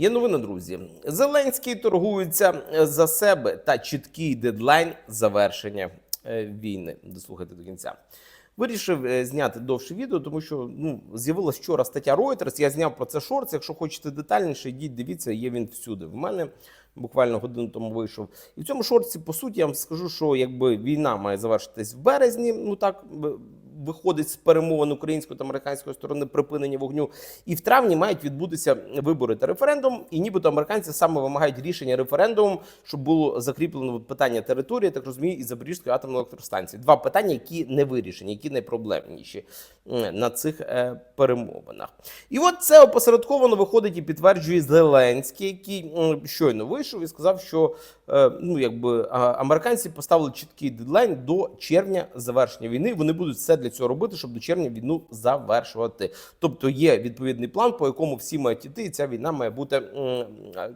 Є новина, друзі. Зеленський торгується за себе та чіткий дедлайн завершення е, війни. Дослухайте до кінця. Вирішив е, зняти довше відео, тому що ну з'явилась вчора стаття Reuters, Я зняв про це шорт. Якщо хочете детальніше, йдіть, дивіться, є він всюди. В мене буквально годину тому вийшов. І в цьому шорті, по суті, я вам скажу, що якби війна має завершитись в березні, ну так е, виходить з перемовин української та американської сторони припинення вогню. І в травні мають відбутися вибори та референдум. І нібито американці саме вимагають рішення референдуму, щоб було закріплено питання території, так розумію, і Запорізької атомної електростанції. Два питання, які не вирішені, які найпроблемніші на цих е, перемовинах. І от це опосередковано виходить і підтверджує Зеленський, який щойно вийшов і сказав, що е, ну якби американці поставили чіткий дедлайн до червня завершення війни. Вони будуть все для цього робити, щоб до червня війну завершувати. Тобто є відповідний план, по якому всі мають іти, і ця війна має бути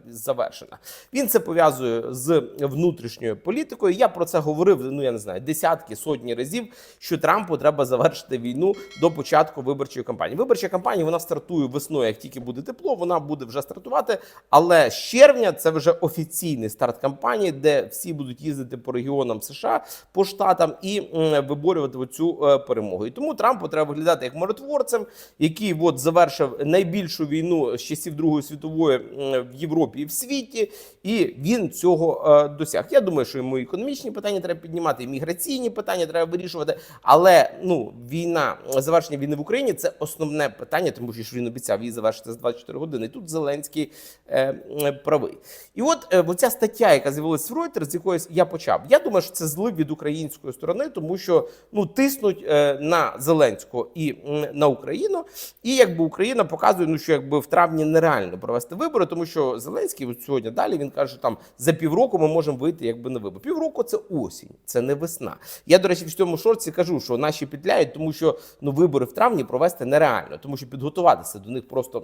завершена. Він це пов'язує з внутрішньою політикою. Я про це говорив. Ну я не знаю, десятки сотні разів, що Трампу треба завершити війну до початку виборчої кампанії. Виборча кампанія вона стартує весною, як тільки буде тепло, вона буде вже стартувати. Але з червня це вже офіційний старт кампанії, де всі будуть їздити по регіонам США, по штатам і виборювати цю е, перемогу. І тому Трампу треба виглядати як миротворцем, який от завершив найбільшу війну з часів Другої світової в Європі і в світі, і він цього е, досяг. Я думаю, що йому економічні питання треба піднімати, і міграційні питання треба вирішувати. Але ну війна, завершення війни в Україні це основне питання, тому що він обіцяв її завершити за 24 години. Тут Зеленський е, правий. І от е, оця стаття, яка з'явилася в Reuters, з якоїсь я почав. Я думаю, що це злив від української сторони, тому що ну тиснуть на Зеленського і на Україну. І якби Україна показує, ну що якби в травні нереально провести вибори, тому що Зеленський от сьогодні далі він каже, що там за півроку ми можемо вийти якби на вибори. Півроку це осінь, це не весна. Я, до речі, в цьому шорті кажу, що наші петляють, тому що ну вибори в травні провести нереально, тому що підготуватися до них просто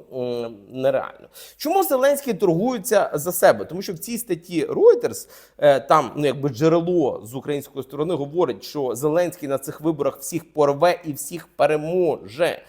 нереально. Чому Зеленський торгується за себе? Тому що в цій статті Reuters е, там ну якби джерело з української сторони говорить, що Зеленський на цих виборах всіх порве і всіх переможе.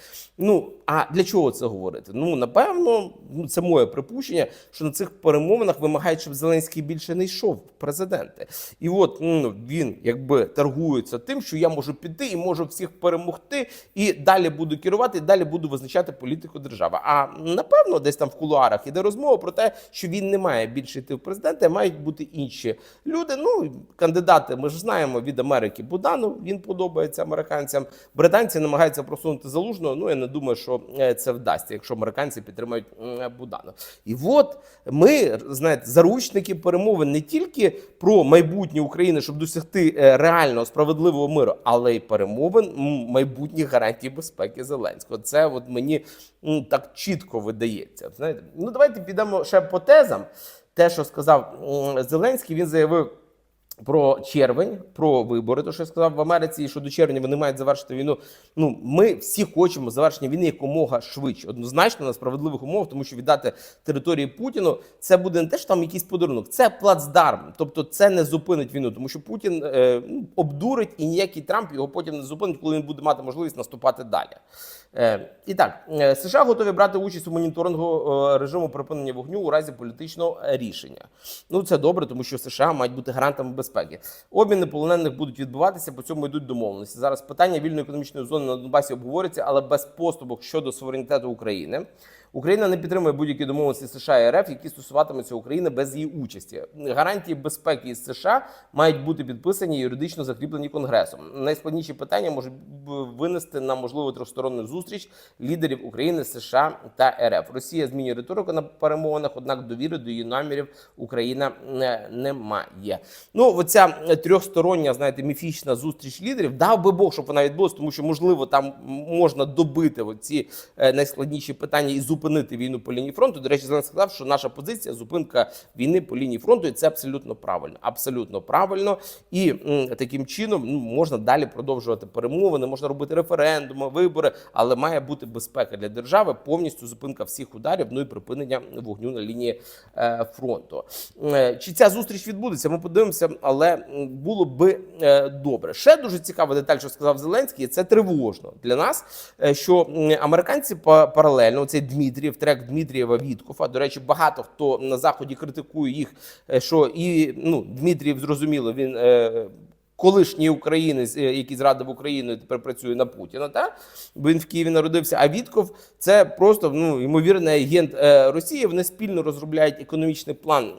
Ну а для чого це говорити? Ну напевно, ну це моє припущення, що на цих перемовинах вимагають, щоб Зеленський більше не йшов в президенти. І от ну, він якби торгується тим, що я можу піти і можу всіх перемогти, і далі буду керувати, і далі буду визначати політику держави. А напевно, десь там в кулуарах іде розмова про те, що він не має більше йти в президенти, а мають бути інші люди. Ну кандидати, ми ж знаємо від Америки Будану. Він подобається американцям. Британці намагаються просунути залужного. Ну я не думаю, що е, це вдасться, якщо американці підтримають м, Будану. І от ми знаєте, заручники перемовин не тільки про майбутнє України, щоб досягти е, реального справедливого миру, але й перемовин майбутніх гарантій безпеки Зеленського. Це от мені так чітко видається. Знаєте, ну давайте підемо ще по тезам. Те, що сказав Зеленський, він заявив. Про червень, про вибори, то що я сказав в Америці, що до червня вони мають завершити війну. Ну ми всі хочемо завершення війни якомога швидше, однозначно на справедливих умовах, тому що віддати території Путіну це буде не те, що там якийсь подарунок, це плацдарм. Тобто це не зупинить війну, тому що Путін е, ну, обдурить і ніякий Трамп його потім не зупинить, коли він буде мати можливість наступати далі. Е, і так, е, США готові брати участь у моніторингу е, режиму припинення вогню у разі політичного рішення. Ну це добре, тому що США мають бути гарантами безпеки. Обміни полонених будуть відбуватися, по цьому йдуть домовленості. Зараз питання вільної економічної зони на Донбасі обговорюється, але без поступок щодо суверенітету України. Україна не підтримує будь-які домовленості США і РФ, які стосуватимуться України без її участі. Гарантії безпеки із США мають бути підписані і юридично закріплені Конгресом. Найскладніші питання можуть винести на можливу тристоронню зустріч лідерів України, США та РФ. Росія змінює риторику на перемовинах, однак довіри до її намірів Україна не, не має. Ну, оця трьохстороння, знаєте, міфічна зустріч лідерів. Дав би Бог, щоб вона відбулася, тому що можливо там можна добити оці е, найскладніші питання і зупинити війну по лінії фронту. До речі, Зеленський сказав, що наша позиція зупинка війни по лінії фронту, і це абсолютно правильно. Абсолютно правильно. І м, таким чином ну, можна далі продовжувати перемовини, можна робити референдуми, вибори, але має бути безпека для держави, повністю зупинка всіх ударів, ну і припинення вогню на лінії е, фронту. Е, Чи ця зустріч відбудеться? Ми подивимося, але було би е, добре. Ще дуже цікава деталь, що сказав Зеленський. Це тривожно для нас, е, що американці па- паралельно цей Дмитрій Дмитрієв, трек Дмитрієва Віткофа. До речі, багато хто на заході критикує їх, е, що і ну Дмитрієв зрозуміло, він. Е, Колишній українець, е, який зрадив Україну, тепер працює на Путіна, та він в Києві народився. А Вітков це просто ну ймовірний агент е, Росії. Вони спільно розробляють економічний план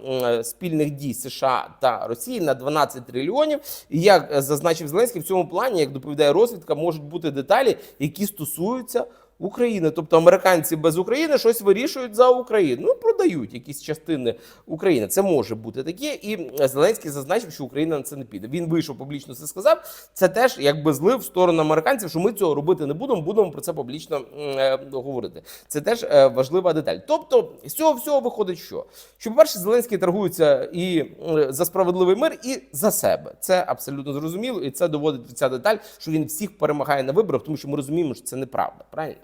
спільних дій США та Росії на 12 трильйонів. І як зазначив Зеленський, в цьому плані, як доповідає розвідка, можуть бути деталі, які стосуються. України, тобто американці без України щось вирішують за Україну. Ну продають якісь частини України. Це може бути таке. І Зеленський зазначив, що Україна на це не піде. Він вийшов публічно це сказав. Це теж якби злив в сторону американців, що ми цього робити не будемо. Будемо про це публічно е, говорити. Це теж е, важлива деталь. Тобто, з цього всього виходить, що що, по-перше, Зеленський торгується і м, за справедливий мир, і за себе. Це абсолютно зрозуміло, і це доводить ця деталь, що він всіх перемагає на виборах, тому що ми розуміємо, що це неправда. Правильно.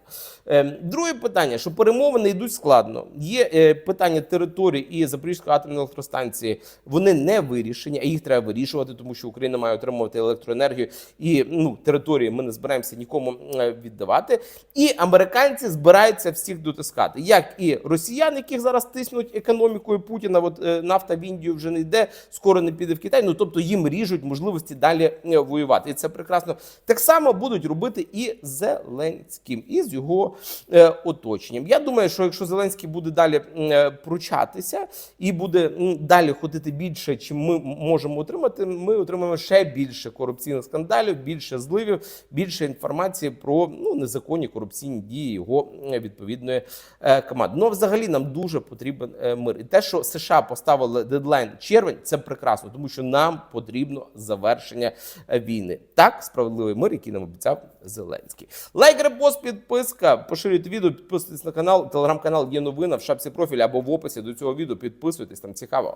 Ем, Друге питання, що перемовини йдуть складно. Є е, питання території і Запорізької атомної електростанції. Вони не вирішені, а їх треба вирішувати, тому що Україна має отримувати електроенергію і ну території ми не збираємося нікому е, віддавати. І американці збираються всіх дотискати, як і росіян, яких зараз тиснуть економікою Путіна. От е, нафта в Індію вже не йде, скоро не піде в Китай. Ну тобто їм ріжуть можливості далі воювати. І це прекрасно. Так само будуть робити і Зеленським, і з його е, оточенням. Я думаю, що якщо Зеленський буде далі е, пручатися і буде далі ходити більше, чим ми можемо отримати, ми отримаємо ще більше корупційних скандалів, більше зливів, більше інформації про ну незаконні корупційні дії його відповідної е, команди. Ну взагалі нам дуже потрібен мир. І те, що США поставили дедлайн червень, це прекрасно, тому що нам потрібно завершення війни. Так, справедливий мир, який нам обіцяв Зеленський. Лайк, репост, підписка. Поширюйте відео, підписуйтесь на канал. Телеграм-канал є новина в шапці профіля або в описі до цього відео. Підписуйтесь, там цікаво.